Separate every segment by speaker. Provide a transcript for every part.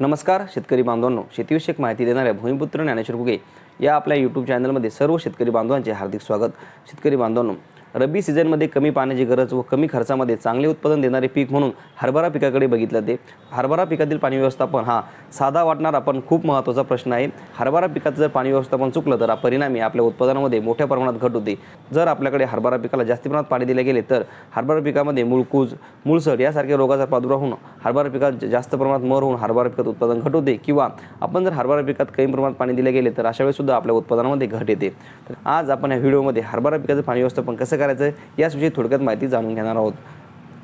Speaker 1: नमस्कार शेतकरी बांधवांनो. शेतीविषयक माहिती देणाऱ्या भूमिपुत्र ज्ञानेश्वर गुगे या आपल्या यूट्यूब चॅनलमध्ये सर्व शेतकरी बांधवांचे हार्दिक स्वागत. शेतकरी बांधवांनो रब्बी सीझनमध्ये कमी पाण्याची गरज व कमी खर्चामध्ये चांगले उत्पादन देणारे पीक म्हणून हरभरा पिकाकडे बघितलं ते. हरभरा पिकातील पाणी व्यवस्थापन हा साधा वाटणारा पण खूप महत्त्वाचा प्रश्न आहे. हरभरा पिकाचं जर पाणी व्यवस्थापन चुकलं तर परिणामी आपल्या उत्पादनामध्ये मोठ्या प्रमाणात घट होते. जर आपल्याकडे हरभरा पिकाला जास्त प्रमाणात पाणी दिले गेले तर हरभरा पिकामध्ये मूळकूज मुळसड यासारख्या रोगाचा प्रादुर्भाव होणं हरभरा पिकात जास्त प्रमाणात मर होऊन हरभरा पिकात उत्पादन घट होते किंवा आपण जर हरभरा पिकात कमी प्रमाणात पाणी दिले गेले तर अशा वेळेस सुद्धा आपल्या उत्पादनामध्ये घट येते. तर आज आपण या व्हिडिओमध्ये हरभरा पिकाचं पाणी व्यवस्थापन कसं करायचं याचविषयी थोडक्यात माहिती जाणून घेणार आहोत.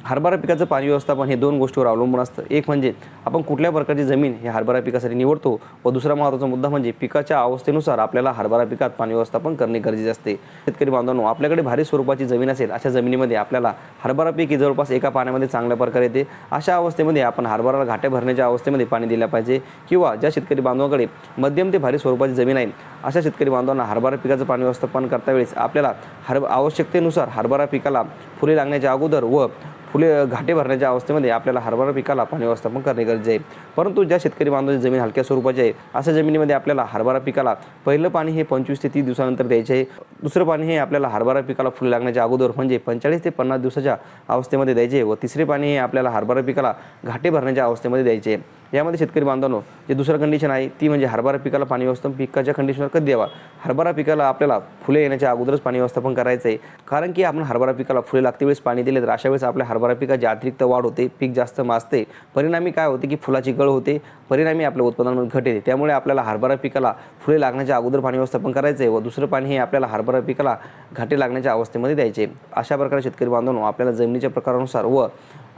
Speaker 1: हरभरा पिकाचं पाणी व्यवस्थापन हे दोन गोष्टीवर अवलंबून असतं. एक म्हणजे आपण कुठल्या प्रकारची जमीन हे हरभरा पिकासाठी निवडतो व दुसरा महत्त्वाचा मुद्दा म्हणजे पिकाच्या अवस्थेनुसार आपल्याला हरभरा पिकात पाणी व्यवस्थापन करणे गरजेचे असते. शेतकरी बांधवांनो आपल्याकडे भारी स्वरूपाची जमीन असेल अशा जमिनीमध्ये आपल्याला हरभरा पीक हे जवळपास एका पाण्यामध्ये चांगल्या प्रकारे येते. अशा अवस्थेमध्ये आपण हरभराला घाटे भरण्याच्या अवस्थेमध्ये पाणी दिल्या पाहिजे किंवा ज्या शेतकरी बांधवांकडे मध्यम ते भारी स्वरूपाची जमीन आहे अशा शेतकरी बांधवांना हरभरा पिकाचं पाणी व्यवस्थापन करता वेळेस आपल्याला हर आवश्यकतेनुसार हरभरा पिकाला फुले लागण्याच्या अगोदर व फुले घाटे भरण्याच्या अवस्थेमध्ये आपल्याला हरभरा पिकाला पाणी व्यवस्थापन करणे गरजेचे आहे. परंतु ज्या शेतकरी बांधवांची जमीन हलक्या स्वरूपाची आहे अशा जमिनीमध्ये आपल्याला हरभरा पिकाला पहिलं पाणी हे पंचवीस ते तीस दिवसानंतर द्यायचे आहे. दुसरं पाणी हे आपल्याला हरभरा पिकाला फुले लागण्याच्या अगोदर म्हणजे पंचेचाळीस ते पन्नास दिवसाच्या अवस्थेमध्ये द्यायचे व तिसरे पाणी हे आपल्याला हरभरा पिकाला घाटे भरण्याच्या अवस्थेमध्ये द्यायचे आहे. यामध्ये शेतकरी बांधवांनो जे दुसरं कंडिशन आहे ती म्हणजे हरभरा पिकाला पाणी व्यवस्थापन पिकाच्या कंडिशनवर कधी द्यावा? हरभरा पिकाला आपल्याला फुले येण्याच्या अगोदरच पाणी व्यवस्थापन करायचं आहे कारण की आपण हरभरा पिकाला फुले लागते वेळेस पाणी दिले तर अशा वेळेस आपल्या हरभरा पिकाची अतिरिक्त वाढ होते पीक जास्त माजते परिणामी काय होते की फुलाची गळ होते परिणामी आपल्या उत्पादनामध्ये घट येते. त्यामुळे आपल्याला हरभरा पिकाला फुले लागण्याच्या अगोदर पाणी व्यवस्थापन करायचं आहे व दुसरं पाणी हे आपल्याला हरभरा पिकाला घाटे लागण्याच्या अवस्थेमध्ये द्यायचे अशा प्रकारे शेतकरी बांधवांनो आपल्याला जमिनीच्या प्रकारानुसार व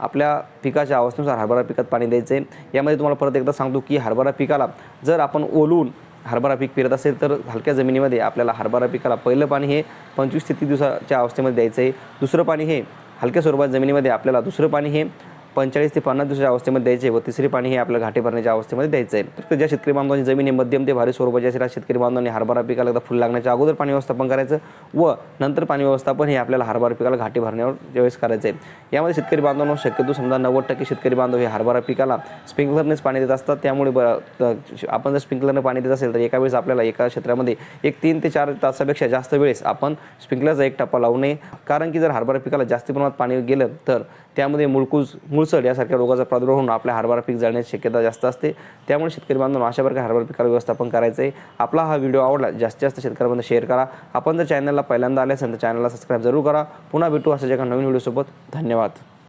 Speaker 1: आपल्या पिकाच्या अवस्थेनुसार हरभरा पिकात पाणी द्यायचं आहे यामध्ये तुम्हाला परत एकदा सांगतो की हरभरा पिकाला जर आपण ओलून हरभरा पीक पेरत असेल तर हलक्या जमिनीमध्ये आपल्याला हरभरा पिकाला पहिलं पाणी हे पंचवीस ते तीस दिवसाच्या अवस्थेमध्ये द्यायचं आहे दुसरं पाणी हे हलक्या स्वरूपात जमिनीमध्ये आपल्याला दुसरं पाणी हे पंचेचाळीस ते पन्नास दिवसाच्या अवस्थेमध्ये द्यायचे व तिसरे पाणी हे आपल्या घाटे भरण्याच्या अवस्थेमध्ये द्यायचं. आहे तर ज्या शेतकरी बांधवांची जमीन आहे मध्यम ते भारी स्वरूपाची असेल शेतकरी बांधवांनी हरभरा पिकाला एकदा फुल लागण्याच्या अगोदर पाणी व्यवस्थापन करायचं व नंतर पाणी व्यवस्थापन हे आपल्याला हरभरा पिकाला घाटे भरण्यावर ज्यावेळेस करायचं. आहे यामध्ये शेतकरी बांधवांना शक्यतो समजा नव्वद टक्के शेतकरी बांधव हे हरभरा पिकाला स्प्रिंकलरनेच पाणी देत असतात. त्यामुळे ब आपण जर स्प्रिंकलरने पाणी देत असेल तर एका वेळेस आपल्याला एका क्षेत्रामध्ये एक तीन ते चार तासापेक्षा जास्त वेळेस आपण स्प्रिंकलरचा एक टप्पा लावू नये. कारण की जर हरभरा पिकाला जास्त प्रमाणात पाणी गेलं तर त्यामध्ये मुळकूज मुळसड यासारख्या रोगाचा प्रादुर्भाव होऊन आपल्या हरभरा पीक जाण्याची शक्यता जास्त असते. त्यामुळे शेतकरी बांधून अशा प्रकारे हरभरा पिकाला व्यवस्थापन करायचं आहे आपला हा व्हिडिओ आवडला जास्तीत जास्त शेतकऱ्यांमध्ये शेअर करा. आपण जर चॅनलला पहिल्यांदा आले असेल तर चॅनलला सबस्क्राईब जरूर करा. पुन्हा भेटू असं एका नवीन व्हिडिओसोबत. धन्यवाद.